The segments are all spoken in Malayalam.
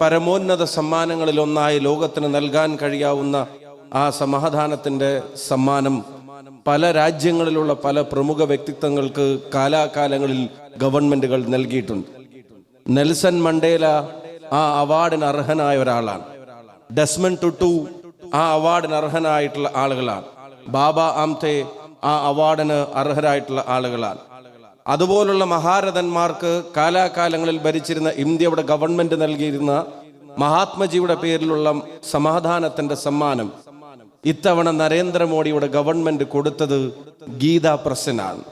പരമോന്നത സമ്മാനങ്ങളിൽ ഒന്നായി ലോകത്തിന് നൽകാൻ കഴിയാവുന്ന ആ സമാധാനത്തിന്റെ സമ്മാനം പല രാജ്യങ്ങളിലുള്ള പല പ്രമുഖ വ്യക്തിത്വങ്ങൾക്ക് കാലാകാലങ്ങളിൽ ഗവൺമെന്റുകൾ നൽകിയിട്ടുണ്ട്. നെൽസൺ മണ്ടേല ആ അവാർഡിന് അർഹനായ ഒരാളാണ്. ഡസ്മൻ ടുട്ടു ആ അവാർഡിന് അർഹനായിട്ടുള്ള ആളുകളാണ്. ബാബ ആംതെ ആ അവാർഡിന് അർഹരായിട്ടുള്ള ആളുകളാണ്. അതുപോലുള്ള മഹാരഥന്മാർക്ക് കാലാകാലങ്ങളിൽ ഭരിച്ചിരുന്ന ഇന്ത്യയുടെ ഗവൺമെന്റ് നൽകിയിരുന്ന മഹാത്മജിയുടെ പേരിലുള്ള സമാധാനത്തിന്റെ സമ്മാനം ഇത്തവണ നരേന്ദ്രമോദിയുടെ ഗവൺമെന്റ് കൊടുത്തത് ഗീതാ പ്രസനാണ്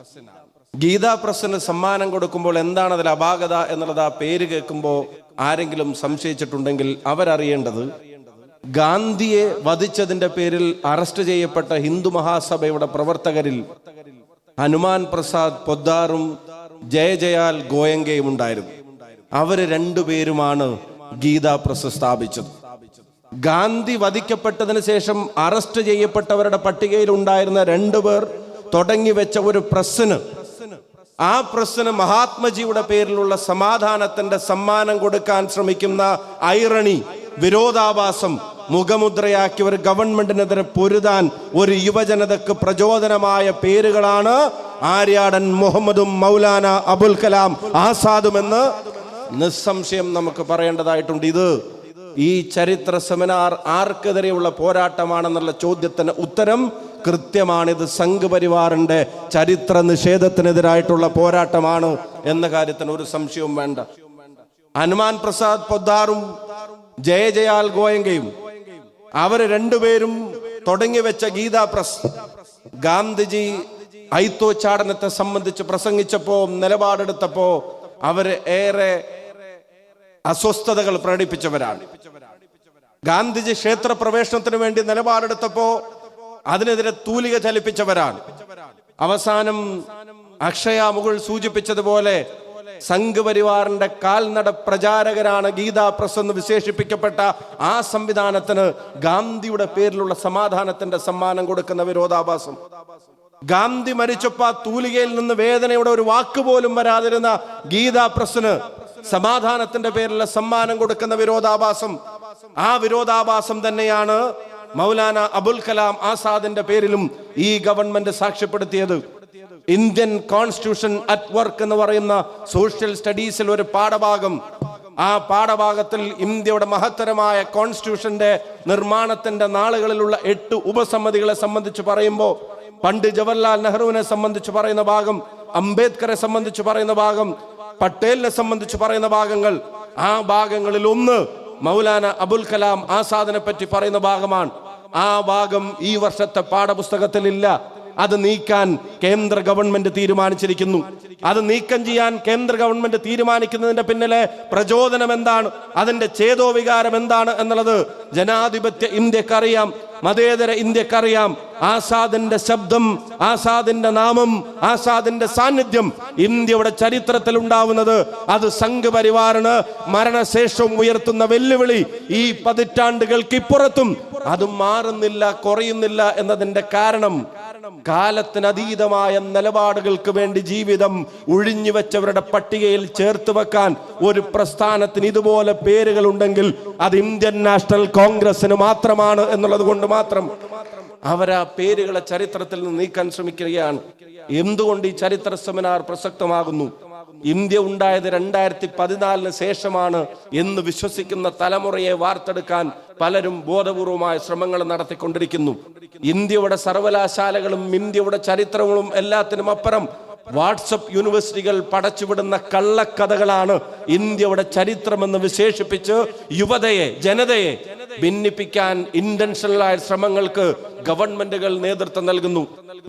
ഗീതാ പ്രസന് സമ്മാനം കൊടുക്കുമ്പോൾ എന്താണ് അതിൽ അപാകത എന്നുള്ളത് ആ പേര് കേൾക്കുമ്പോൾ ആരെങ്കിലും സംശയിച്ചിട്ടുണ്ടെങ്കിൽ അവരറിയേണ്ടത് ഗാന്ധിയെ വധിച്ചതിന്റെ പേരിൽ അറസ്റ്റ് ചെയ്യപ്പെട്ട ഹിന്ദു മഹാസഭയുടെ പ്രവർത്തകരിൽ ഹനുമാൻ പ്രസാദ് പൊദ്ദാറും ജയജയാൽ ഗോയങ്കയും ഉണ്ടായിരുന്നു. അവർ രണ്ടുപേരുമാണ് ഗീതാ പ്രസ് സ്ഥാപിച്ചത്. ഗാന്ധി വധിക്കപ്പെട്ടതിന് ശേഷം അറസ്റ്റ് ചെയ്യപ്പെട്ടവരുടെ പട്ടികയിൽ ഉണ്ടായിരുന്ന രണ്ടുപേർ തുടങ്ങി വെച്ച ഒരു പ്രസ്സിന്. ആ പ്രസ്സിന് മഹാത്മജിയുടെ പേരിലുള്ള സമാധാനത്തിന്റെ സമ്മാനം കൊടുക്കാൻ ശ്രമിക്കുന്ന ഐറണി വിരോധാഭാസം മുഖമുദ്രയാക്കി ഒരു ഗവൺമെന്റിനെതിരെ പൊരുതാൻ ഒരു യുവജനതക്ക് പ്രചോദനമായ പേരുകളാണ് ആര്യാടൻ മുഹമ്മദും മൗലാന അബുൽ കലാം ആസാദുമെന്ന് നിസ്സംശയം നമുക്ക് പറയേണ്ടതായിട്ടുണ്ട്. ഇത് ഈ ചരിത്ര സെമിനാർ ആർക്കെതിരെയുള്ള പോരാട്ടമാണെന്നുള്ള ചോദ്യത്തിന് ഉത്തരം കൃത്യമാണ് ഇത് സംഘ് പരിവാറിന്റെ ചരിത്ര നിഷേധത്തിനെതിരായിട്ടുള്ള പോരാട്ടമാണ് എന്ന കാര്യത്തിന് ഒരു സംശയവും വേണ്ട. ഹനുമാൻ പ്രസാദ് പൊദ്ദാറും ജയജയാൽ ഗോയങ്കയും അവർ രണ്ടുപേരും തുടങ്ങി വെച്ച ഗീതാ പ്രസ്. ഗാന്ധിജി ഐത്തോച്ചാടനത്തെ സംബന്ധിച്ച് പ്രസംഗിച്ചപ്പോ നിലപാടെടുത്തപ്പോ അവർ ഏറെ അസ്വസ്ഥതകൾ പ്രകടിപ്പിച്ചവരാണ്. ഗാന്ധിജി ക്ഷേത്ര പ്രവേശനത്തിന് വേണ്ടി നിലപാടെടുത്തപ്പോ അതിനെതിരെ തൂലിക ചലിപ്പിച്ചവരാണ്. അവസാനം അക്ഷയ മുകൾ സൂചിപ്പിച്ചതുപോലെ സംഘപരിവാറിന്റെ കാൽനട പ്രചാരകരാണ് ഗീതാ പ്രസ് എന്ന് വിശേഷിപ്പിക്കപ്പെട്ട ആ സംവിധാനത്തിന് ഗാന്ധിയുടെ പേരിലുള്ള സമാധാനത്തിന്റെ സമ്മാനം കൊടുക്കുന്ന വിരോധാഭാസം. ഗാന്ധി മരിച്ചപ്പോ തൂലികയിൽ നിന്ന് വേദനയുടെ ഒരു വാക്ക് പോലും വരാതിരുന്ന ഗീതാ പ്രസിന് സമാധാനത്തിന്റെ പേരിലുള്ള സമ്മാനം കൊടുക്കുന്ന വിരോധാഭാസം. ആ വിരോധാഭാസം തന്നെയാണ് മൗലാന അബുൽ കലാം ആസാദിന്റെ പേരിലും ഈ ഗവൺമെന്റ് സാക്ഷ്യപ്പെടുത്തിയത്. ഇന്ത്യൻ കോൺസ്റ്റിറ്റ്യൂഷൻ അറ്റ് വർക്ക് എന്ന് പറയുന്ന സോഷ്യൽ സ്റ്റഡീസിൽ ഒരു പാഠഭാഗം. ആ പാഠഭാഗത്തിൽ ഇന്ത്യയുടെ മഹത്തരമായ കോൺസ്റ്റിറ്റ്യൂഷന്റെ നിർമ്മാണത്തിന്റെ നാളുകളിലുള്ള എട്ട് ഉപസമിതികളെ സംബന്ധിച്ച് പറയുമ്പോൾ പണ്ട് ജവഹർലാൽ നെഹ്റുവിനെ സംബന്ധിച്ച് പറയുന്ന ഭാഗം അംബേദ്കറെ സംബന്ധിച്ച് പറയുന്ന ഭാഗം പട്ടേലിനെ സംബന്ധിച്ച് പറയുന്ന ഭാഗങ്ങൾ ആ ഭാഗങ്ങളിൽ ഒന്ന് മൗലാന അബുൽ കലാം ആസാദിനെ പറ്റി പറയുന്ന ഭാഗമാണ്. ആ ഭാഗം ഈ വർഷത്തെ പാഠപുസ്തകത്തിൽ ഇല്ല അത് നീക്കാൻ കേന്ദ്ര ഗവൺമെന്റ് തീരുമാനിച്ചിരിക്കുന്നു. അത് നീക്കം ചെയ്യാൻ കേന്ദ്ര ഗവൺമെന്റ് തീരുമാനിക്കുന്നതിന്റെ പിന്നിലെ പ്രചോദനം എന്താണ്? അതിന്റെ ചേതോവികാരം എന്താണ് എന്നുള്ളത് ജനാധിപത്യ ഇന്ത്യക്കറിയാം മതേതര ഇന്ത്യക്കറിയാം. ആസാദിന്റെ ശബ്ദം ആസാദിന്റെ നാമം ആസാദിന്റെ സാന്നിധ്യം ഇന്ത്യയുടെ ചരിത്രത്തിൽ ഉണ്ടാവുന്നത് അത് സംഘപരിവാറിന് മരണശേഷവും ഉയർത്തുന്ന വെല്ലുവിളി ഈ പതിറ്റാണ്ടുകൾക്ക് ഇപ്പുറത്തും അത് മാറുന്നില്ല കുറയുന്നില്ല എന്നതിന്റെ കാരണം കാലത്തിനതീതമായ നിലപാടുകൾക്ക് വേണ്ടി ജീവിതം ഒഴിഞ്ഞു വെച്ചവരുടെ പട്ടികയിൽ ചേർത്ത് വെക്കാൻ ഒരു പ്രസ്ഥാനത്തിന് ഇതുപോലെ പേരുകൾ ഉണ്ടെങ്കിൽ അത് ഇന്ത്യൻ നാഷണൽ കോൺഗ്രസിന് മാത്രമാണ് എന്നുള്ളത് കൊണ്ട് മാത്രം അവരാ പേരുകളെ ചരിത്രത്തിൽ നിന്ന് നീക്കാൻ ശ്രമിക്കുകയാണ്. എന്തുകൊണ്ട് ഈ ചരിത്ര സെമിനാർ പ്രസക്തമാകുന്നു? ഇന്ത്യ ഉണ്ടായത് രണ്ടായിരത്തി പതിനാലിന് ശേഷമാണ് എന്ന് വിശ്വസിക്കുന്ന തലമുറയെ വാർത്തെടുക്കാൻ പലരും ബോധപൂർവമായ ശ്രമങ്ങൾ നടത്തിക്കൊണ്ടിരിക്കുന്നു. ഇന്ത്യയുടെ സർവകലാശാലകളും ഇന്ത്യയുടെ ചരിത്രങ്ങളും എല്ലാത്തിനും അപ്പുറം വാട്സപ്പ് യൂണിവേഴ്സിറ്റികൾ പടച്ചുവിടുന്ന കള്ളക്കഥകളാണ് ഇന്ത്യയുടെ ചരിത്രമെന്ന് വിശേഷിപ്പിച്ച് യുവതയെ ജനതയെ ഭിന്നിപ്പിക്കാൻ ഇന്റൻഷണലായ ശ്രമങ്ങൾക്ക് ഗവൺമെന്റുകൾ നേതൃത്വം നൽകുന്നു.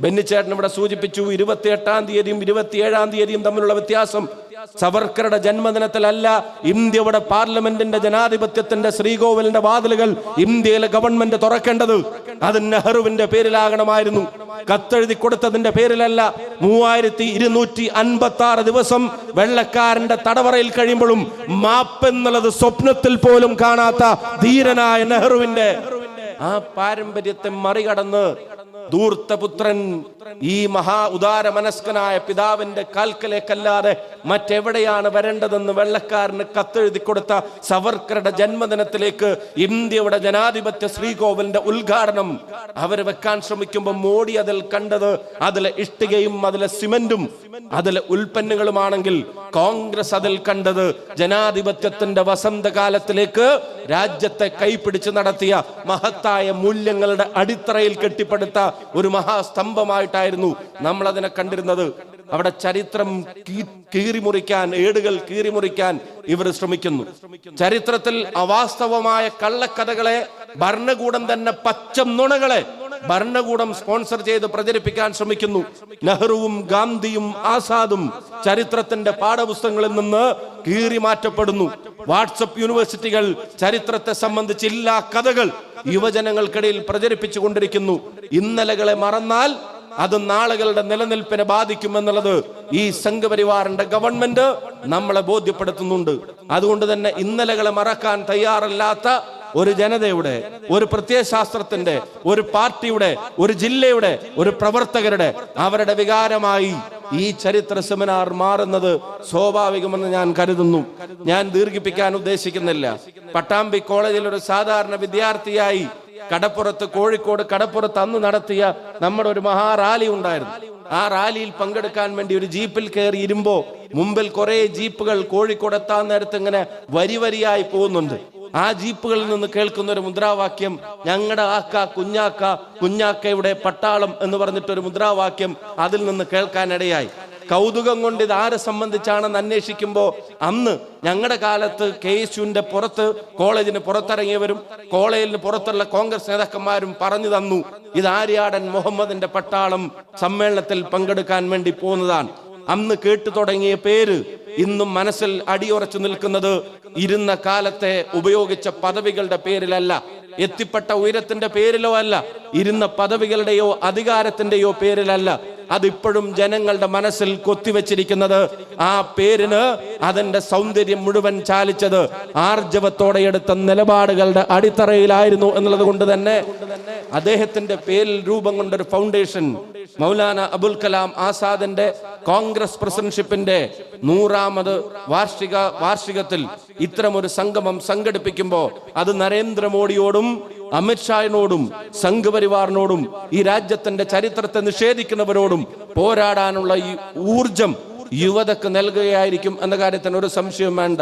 ബെന്നിച്ചേട്ടൻ ഇവിടെ സൂചിപ്പിച്ചു ഇരുപത്തിയെട്ടാം തീയതിയും ഇരുപത്തിയേഴാം തീയതിയും തമ്മിലുള്ള വ്യത്യാസം സവർക്കറുടെ ജന്മദിനത്തിലല്ല ഇന്ത്യയുടെ പാർലമെന്റിന്റെ ജനാധിപത്യത്തിന്റെ ശ്രീകോവിലിന്റെ വാതിലുകൾ ഇന്ത്യയിലെ ഗവൺമെന്റ് തുറക്കേണ്ടത് അത് നെഹ്റുവിന്റെ പേരിലാകണമായിരുന്നു. കത്തെഴുതി കൊടുത്തതിന്റെ പേരിലല്ല മൂവായിരത്തി ഇരുന്നൂറ്റി അൻപത്തി ആറ് ദിവസം വെള്ളക്കാരന്റെ തടവറയിൽ കഴിയുമ്പോഴും മാപ്പ് എന്നുള്ളത് സ്വപ്നത്തിൽ പോലും കാണാത്ത ധീരനായ നെഹ്റുവിന്റെ ആ പാരമ്പര്യത്തെ മറികടന്ന് ധൂർത്തപുത്രൻ ഈ മഹാ ഉദാര മനസ്കനായ പിതാവിന്റെ കാൽക്കലേക്കല്ലാതെ മറ്റെവിടെയാണ് വരേണ്ടതെന്ന് വെള്ളക്കാരന് കത്തെഴുതി കൊടുത്ത സവർക്കറുടെ ജന്മദിനത്തിലേക്ക് ഇന്ത്യയുടെ ജനാധിപത്യ ശ്രീകോവിലിന്റെ ഉദ്ഘാടനം അവർ വെക്കാൻ ശ്രമിക്കുമ്പോൾ മോഡി അതിൽ കണ്ടത് അതിലെ ഇഷ്ടികയും അതിലെ സിമെന്റും അതിലെ ഉൽപ്പന്നങ്ങളുമാണെങ്കിൽ കോൺഗ്രസ് അതിൽ കണ്ടത് ജനാധിപത്യത്തിന്റെ വസന്തകാലത്തിലേക്ക് രാജ്യത്തെ കൈപിടിച്ച് നടത്തിയ മഹത്തായ മൂല്യങ്ങളുടെ അടിത്തറയിൽ കെട്ടിപ്പടുത്ത ഒരു മഹാസ്തംഭമായിട്ടായിരുന്നു നമ്മൾ അതിനെ കണ്ടിരുന്നത് അവിടെ ചരിത്രം കീറിമുറിക്കാൻ ഏടുകൾ കീറിമുറിക്കാൻ ഇവർ ശ്രമിക്കുന്നു. ചരിത്രത്തിൽ അവാസ്തവമായ കള്ളക്കഥകളെ ഭരണകൂടം തന്നെ പച്ചം നുണകളെ ഭരണകൂടം സ്പോൺസർ ചെയ്ത് പ്രചരിപ്പിക്കാൻ ശ്രമിക്കുന്നു. നെഹ്റുവും ഗാന്ധിയും ആസാദും ചരിത്രത്തിന്റെ പാഠപുസ്തകങ്ങളിൽ നിന്ന് കീറി മാറ്റപ്പെടുന്നു. വാട്സപ്പ് യൂണിവേഴ്സിറ്റികൾ ചരിത്രത്തെ സംബന്ധിച്ച് എല്ലാ കഥകൾ യുവജനങ്ങൾക്കിടയിൽ പ്രചരിപ്പിച്ചു കൊണ്ടിരിക്കുന്നു ഇന്നലകളെ മറന്നാൽ അത് നാളുകളുടെ നിലനിൽപ്പിനെ ബാധിക്കുമെന്നുള്ളത് ഈ സംഘപരിവാറിന്റെ ഗവൺമെന്റ് നമ്മളെ ബോധ്യപ്പെടുത്തുന്നുണ്ട്. അതുകൊണ്ട് തന്നെ ഇന്നലകളെ മറക്കാൻ തയ്യാറല്ലാത്ത ഒരു ജനതയുടെ ഒരു പ്രത്യയശാസ്ത്രത്തിന്റെ ഒരു പാർട്ടിയുടെ ഒരു ജില്ലയുടെ ഒരു പ്രവർത്തകരുടെ അവരുടെ വികാരമായി ഈ ചരിത്ര സെമിനാർ മാറുന്നത് സ്വാഭാവികമെന്ന് ഞാൻ കരുതുന്നു. ഞാൻ ദീർഘിപ്പിക്കാൻ ഉദ്ദേശിക്കുന്നില്ല. പട്ടാമ്പി കോളേജിൽ ഒരു സാധാരണ വിദ്യാർത്ഥിയായി കടപ്പുറത്ത് കോഴിക്കോട് കടപ്പുറത്ത് അന്ന് നടത്തിയ നമ്മുടെ ഒരു മഹാ റാലി ഉണ്ടായിരുന്നു. ആ റാലിയിൽ പങ്കെടുക്കാൻ വേണ്ടി ഒരു ജീപ്പിൽ കയറി ഇരുമ്പോ മുമ്പിൽ കുറെ ജീപ്പുകൾ കോഴിക്കോട് എത്താൻ നേരത്ത് ഇങ്ങനെ വരി വരിയായി പോകുന്നുണ്ട്. ആ ജീപ്പുകളിൽ നിന്ന് കേൾക്കുന്ന ഒരു മുദ്രാവാക്യം ഞങ്ങളുടെ ആക്ക കുഞ്ഞാക്ക കുഞ്ഞാക്കയുടെ പട്ടാളം എന്ന് പറഞ്ഞിട്ടൊരു മുദ്രാവാക്യം അതിൽ നിന്ന് കേൾക്കാനിടയായി. കൗതുകം കൊണ്ട് ഇത് ആരെ സംബന്ധിച്ചാണെന്ന് അന്വേഷിക്കുമ്പോൾ അന്ന് ഞങ്ങളുടെ കാലത്ത് കെ എസ് യുവിന്റെ പുറത്ത് കോളേജിന് പുറത്തിറങ്ങിയവരും കോളേജിന് പുറത്തുള്ള കോൺഗ്രസ് നേതാക്കന്മാരും പറഞ്ഞു തന്നു ഇത് ആര്യാടൻ മുഹമ്മദിന്റെ പട്ടാളം സമ്മേളനത്തിൽ പങ്കെടുക്കാൻ വേണ്ടി പോകുന്നതാണ്. അന്ന് കേട്ടു തുടങ്ങിയ പേര് ഇന്നും മനസ്സിൽ അടിയുറച്ചു നിൽക്കുന്നത് ഇരുന്ന കാലത്തെ ഉപയോഗിച്ച പദവികളുടെ പേരിലല്ല എത്തിപ്പെട്ട ഉയരത്തിന്റെ പേരിലോ അല്ല ഇരുന്ന പദവികളുടെയോ അധികാരത്തിന്റെയോ പേരിലല്ല അതിപ്പോഴും ജനങ്ങളുടെ മനസ്സിൽ കൊത്തിവെച്ചിരിക്കുന്നത് ആ പേരിന് അതിന്റെ സൗന്ദര്യം മുഴുവൻ ചാലിച്ചത് ആർജവത്തോടെ എടുത്ത നിലപാടുകളുടെ അടിത്തറയിലായിരുന്നു എന്നുള്ളത് കൊണ്ട് തന്നെ അദ്ദേഹത്തിന്റെ പേരിൽ രൂപം കൊണ്ടൊരു ഫൗണ്ടേഷൻ മൗലാന അബുൽ കലാം ആസാദിന്റെ കോൺഗ്രസ് പ്രസിഡൻഷിപ്പിന്റെ നൂറാമത് വാർഷിക വാർഷികത്തിൽ ഇത്തരമൊരു സംഗമം സംഘടിപ്പിക്കുമ്പോൾ അത് നരേന്ദ്രമോദിയോടും അമിത്ഷാവിനോടും സംഘപരിവാറിനോടും ഈ രാജ്യത്തിന്റെ ചരിത്രത്തെ നിഷേധിക്കുന്നവരോടും പോരാടാനുള്ള ഈ ഊർജം യുവതക്ക് നൽകുകയായിരിക്കും എന്ന കാര്യത്തിന് ഒരു സംശയവും വേണ്ട.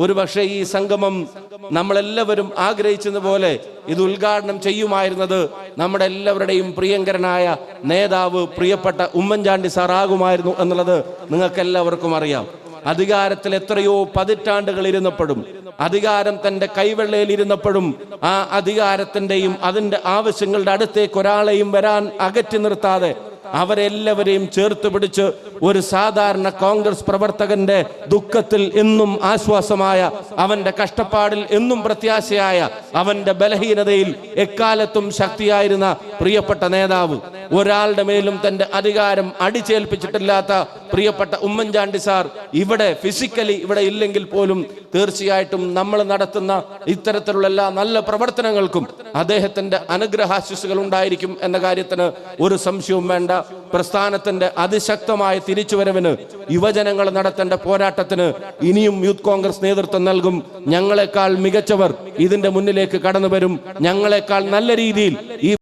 ഒരുപക്ഷെ ഈ സംഗമം നമ്മളെല്ലാവരും ആഗ്രഹിച്ചത് പോലെ ഇത് ഉദ്ഘാടനം ചെയ്യുമായിരുന്നത് നമ്മുടെ എല്ലാവരുടെയും പ്രിയങ്കരനായ നേതാവ് പ്രിയപ്പെട്ട ഉമ്മൻചാണ്ടി സാർ ആകുമായിരുന്നു എന്നുള്ളത് നിങ്ങൾക്ക് എല്ലാവർക്കും അറിയാം. അധികാരത്തിൽ എത്രയോ പതിറ്റാണ്ടുകൾ ഇരുന്നപ്പോഴും അധികാരം തന്റെ കൈവെള്ളയിൽ ഇരുന്നപ്പോഴും ആ അധികാരത്തിന്റെയും അതിന്റെ ആവശ്യങ്ങളുടെ അടുത്തേക്ക് ഒരാളെയും വരാൻ അകറ്റി നിർത്താതെ അവരെല്ലാവരെയും ചേർത്ത് പിടിച്ച് ഒരു സാധാരണ കോൺഗ്രസ് പ്രവർത്തകന്റെ ദുഃഖത്തിൽ എന്നും ആശ്വാസമായ അവന്റെ കഷ്ടപ്പാടിൽ എന്നും പ്രത്യാശയായ അവന്റെ ബലഹീനതയിൽ എക്കാലത്തും ശക്തിയായിരുന്ന പ്രിയപ്പെട്ട നേതാവ്. ഒരാളുടെ മേലും തന്റെ അധികാരം അടിച്ചേൽപ്പിച്ചിട്ടില്ലാത്ത പ്രിയപ്പെട്ട ഉമ്മൻചാണ്ടി സാർ ഇവിടെ ഫിസിക്കലി ഇവിടെ ഇല്ലെങ്കിൽ പോലും തീർച്ചയായിട്ടും നമ്മൾ നടത്തുന്ന ഇത്തരത്തിലുള്ള എല്ലാ നല്ല പ്രവർത്തനങ്ങൾക്കും അദ്ദേഹത്തിന്റെ അനുഗ്രഹാശിസുകൾ ഉണ്ടായിരിക്കും എന്ന കാര്യത്തിന് ഒരു സംശയവും വേണ്ട. പ്രസ്ഥാനത്തിന്റെ അതിശക്തമായ തിരിച്ചുവരവിന് യുവജനങ്ങൾ നടത്തേണ്ട പോരാട്ടത്തിന് ഇനിയും യൂത്ത് കോൺഗ്രസ് നേതൃത്വം നൽകും. ഞങ്ങളെക്കാൾ മികച്ചവർ ഇതിന്റെ മുന്നിലേക്ക് കടന്നു വരും ഞങ്ങളെക്കാൾ നല്ല രീതിയിൽ ഈ